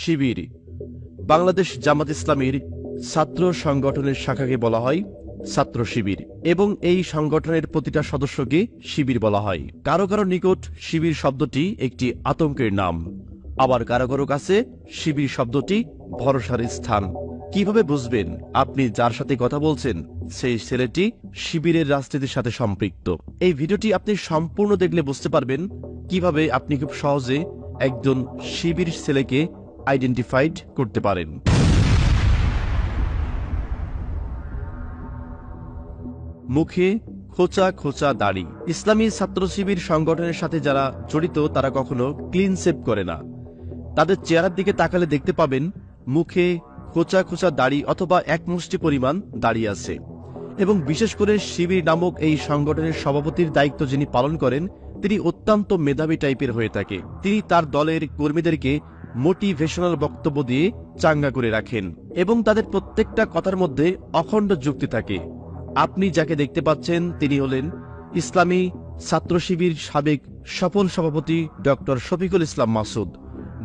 শিবির বাংলাদেশ জামাত ইসলামীর ছাত্র সংগঠনের শাখাকে বলা হয় ছাত্র শিবির এবং এই সংগঠনের প্রতিটা সদস্যকে শিবির বলা হয়। কারও কারও নিকট শিবির শব্দটি একটি আতঙ্কের নাম। আবার কারও কারও কাছে শিবির শব্দটি ভরসার স্থান। কীভাবে বুঝবেন আপনি যার সাথে কথা বলছেন? সেই ছেলেটি শিবিরের রাজনীতির সাথে সম্পৃক্ত। এই ভিডিওটি আপনি সম্পূর্ণ দেখলে বুঝতে পারবেন কীভাবে আপনি খুব সহজে একজন শিবির ছেলেকে আইডেন্টিফাইড করতে পারেন। মুখে খোঁচা খোঁচা দাড়ি। ইসলামী ছাত্র শিবির সংগঠনের সাথে যারা জড়িত, তারা কখনো ক্লিন সেভ করে না। তাদের চেহারার দিকে তাকালে দেখতে পাবেন মুখে খোঁচা খোঁচা দাড়ি অথবা এক মুষ্টি পরিমাণ দাড়ি আছে। এবং বিশেষ করে শিবির নামক এই সংগঠনের সভাপতির দায়িত্ব যিনি পালন করেন, তিনি অত্যন্ত মেধাবী টাইপের হয়ে থাকে। তিনি তার দলের কর্মীদেরকে মোটিভেশনাল বক্তব্য দিয়ে চাঙ্গা করে রাখেন এবং তাদের প্রত্যেকটা কথার মধ্যে অখণ্ড যুক্তি থাকে। আপনি যাকে দেখতে পাচ্ছেন, তিনি হলেন ইসলামী ছাত্র শিবির সাবেক সফল সভাপতি ডক্টর শফিকুল ইসলাম মাসুদ।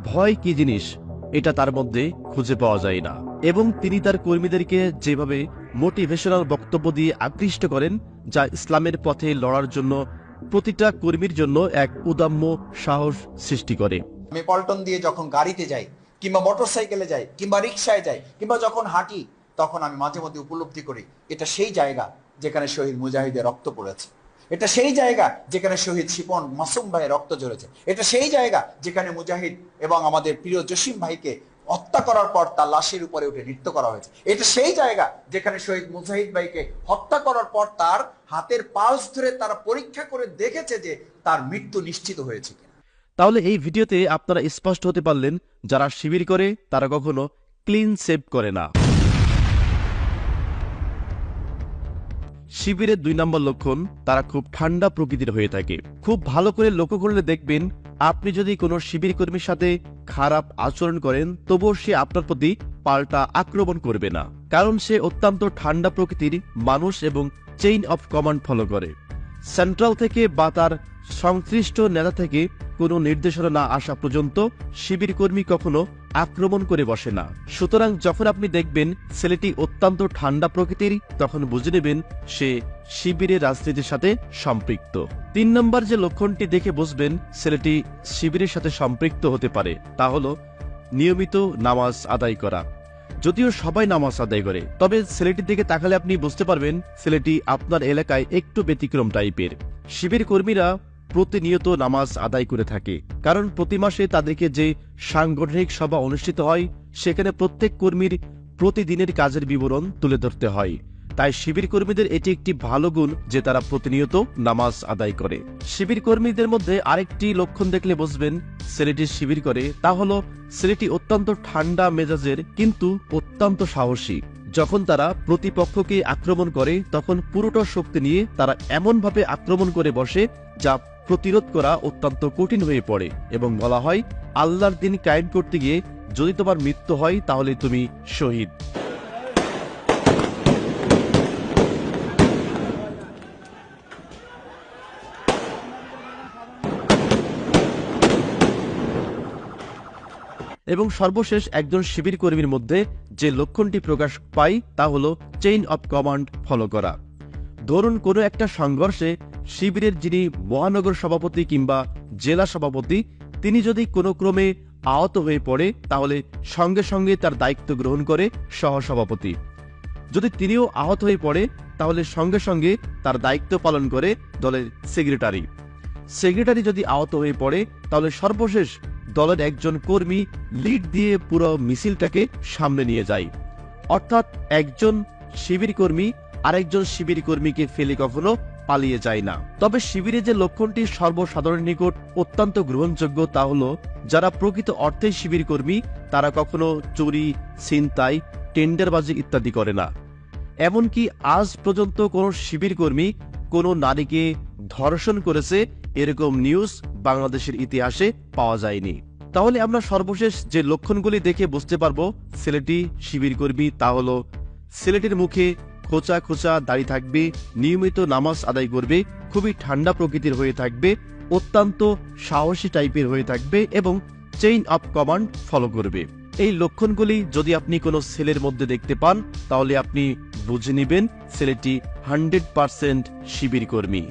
ভয় কি জিনিস? এটা তার মধ্যে খুঁজে পাওয়া যায় না। এবং তিনি তার কর্মীদেরকে যেভাবে মোটিভেশনাল বক্তব্য দিয়ে আকৃষ্ট করেন, যা ইসলামের পথে লড়ার জন্য, প্রতিটা কর্মীর জন্য এক উদাম্য সাহস সৃষ্টি করে। আমি পল্টন দিয়ে যখন গাড়িতে যাই, কিংবা মোটর সাইকেলে যাই, কিংবা রিক্সায় যাই, কিংবা যখন হাঁটি, তখন আমি মাঝে মধ্যে উপলব্ধি করি, এটা সেই জায়গা যেখানে শহীদ মুজাহিদের রক্ত পড়েছে। এটা সেই জায়গা যেখানে শহীদ শিপন মাসুম ভাইয়ের রক্ত ঝরেছে। এটা সেই জায়গা যেখানে মুজাহিদ এবং আমাদের প্রিয় জসিম ভাইকে হত্যা করার পর তার লাশের উপরে উঠে নৃত্য করা হয়েছে। এটা সেই জায়গা যেখানে শহীদ মুজাহিদ ভাইকে হত্যা করার পর তার হাতের পালস ধরে তারা পরীক্ষা করে দেখেছে যে তার মৃত্যু নিশ্চিত হয়েছে তাহলে এই ভিডিওতে আপনারা স্পষ্ট হতে পারলেন, যারা শিবির করে, তারা কখনো ক্লিন সেভ করে না। শিবিরের দুই নম্বর লক্ষণ, তারা খুব ঠান্ডা প্রকৃতির হয়ে থাকে। খুব ভালো করে লক্ষ্য করলে দেখবেন, আপনি যদি কোনো শিবির কর্মীর সাথে খারাপ আচরণ করেন, তবুও সে আপনার প্রতি পাল্টা আক্রমণ করবে না। কারণ সে অত্যন্ত ঠান্ডা প্রকৃতির মানুষ এবং চেইন অফ কমান্ড ফলো করে। সেন্ট্রাল থেকে বা তার সংশ্লিষ্ট নেতা থেকে কোনো নির্দেশনা না আসা পর্যন্ত শিবির কর্মী কখনো আক্রমণ করে বসে না। সুতরাং যখন আপনি দেখবেন ছেলেটি অত্যন্ত ঠান্ডা প্রকৃতির, তখন বুঝে নেবেন সে শিবিরের রাজনীতির সাথে সম্পৃক্ত। তিন নম্বর যে লক্ষণটি দেখে বুঝবেন ছেলেটি শিবিরের সাথে সম্পৃক্ত হতে পারে, তা হল নিয়মিত নামাজ আদায় করা। যদিও সবাই নামাজ আদায় করে, তবে ছেলেটির দিকে তাকালে আপনি বুঝতে পারবেন ছেলেটি আপনার এলাকায় একটু ব্যতিক্রম টাইপের। শিবির কর্মীরা প্রতিনিয়ত নামাজ আদায় করে থাকে। কারণ প্রতি মাসে তাদেরকে যে সাংগঠনিক সভা অনুষ্ঠিত হয়, সেখানে প্রত্যেক কর্মীর প্রতিদিনের কাজের বিবরণ তুলে ধরতে হয়। তাই শিবির কর্মীদের এটি একটি ভালো গুণ যে তারা প্রতিনিয়ত নামাজ আদায় করে। শিবির কর্মীদের মধ্যে আরেকটি লক্ষণ দেখলে বুঝবেন, ছেলেটি শিবির করে, তা হলো ছেলেটি অত্যন্ত ঠান্ডা মেজাজের কিন্তু অত্যন্ত সাহসী। যখন তারা প্রতিপক্ষকে আক্রমণ করে, তখন পুরোটা শক্তি নিয়ে তারা এমনভাবে আক্রমণ করে বসে, যা প্রতিরোধ করা অত্যন্ত কঠিন হয়ে পড়ে এবং বলা হয়, আল্লাহর দিন কায়েম করতে গিয়ে যদি তোমার মৃত্যু হয়, তাহলে তুমি শহীদ। এবং সর্বশেষ একজন শিবির কর্মীর মধ্যে যে লক্ষণটি প্রকাশ পায় তা হল চেইন অফ কমান্ড ফলো করা। ধরুন কোনো একটা সংঘর্ষে শিবিরের যিনি মহানগর সভাপতি কিংবা জেলা সভাপতি, তিনি যদি কোনো ক্রমে আহত হয়ে পড়ে, তাহলে সঙ্গে সঙ্গে তার দায়িত্ব গ্রহণ করে সহসভাপতি। যদি তিনিও আহত হয়ে পড়ে, তাহলে সঙ্গে সঙ্গে তার দায়িত্ব পালন করে দলের সেক্রেটারি সেক্রেটারি যদি আহত হয়ে পড়ে, তাহলে সর্বশেষ দলের একজন কর্মী লিড দিয়ে পুরো মিছিলটাকে সামনে নিয়ে যায়। অর্থাৎ একজন শিবির কর্মী আরেকজন শিবির কর্মীকে ফেলে কখনো পালিয়ে যায় না। তবে শিবিরে যে লক্ষণটি সর্বসাধারণের নিকট অত্যন্ত গ্রহণযোগ্য তা হলো, যারা প্রকৃত অর্থে শিবির কর্মী, তারা কখনো চুরি, ছিনতাই, টেন্ডারবাজি ইত্যাদি করে না। এমনকি আজ পর্যন্ত কোনো শিবির কর্মী কোনো নারীকে ধর্ষণ করেছে এরকম নিউজ বাংলাদেশের ইতিহাসে পাওয়া যায়নি। তাহলে আমরা সর্বশেষ যে লক্ষণগুলি দেখে বুঝতে পারব, ছেলেটি শিবির কর্মী, তা হলো ছেলেটির মুখে খোঁচা খোঁচা দাড়ি থাকবে, নিয়মিত নামাজ আদায় করবে, খুবই ঠান্ডা প্রকৃতির হয়ে থাকবে, অত্যন্ত সাহসী টাইপের হয়ে থাকবে এবং চেইন অফ কমান্ড ফলো করবে। এই লক্ষণগুলি যদি আপনি কোনো ছেলের মধ্যে দেখতে পান, তাহলে আপনি বুঝে নেবেন ছেলেটি হান্ড্রেড পার্সেন্ট শিবির কর্মী।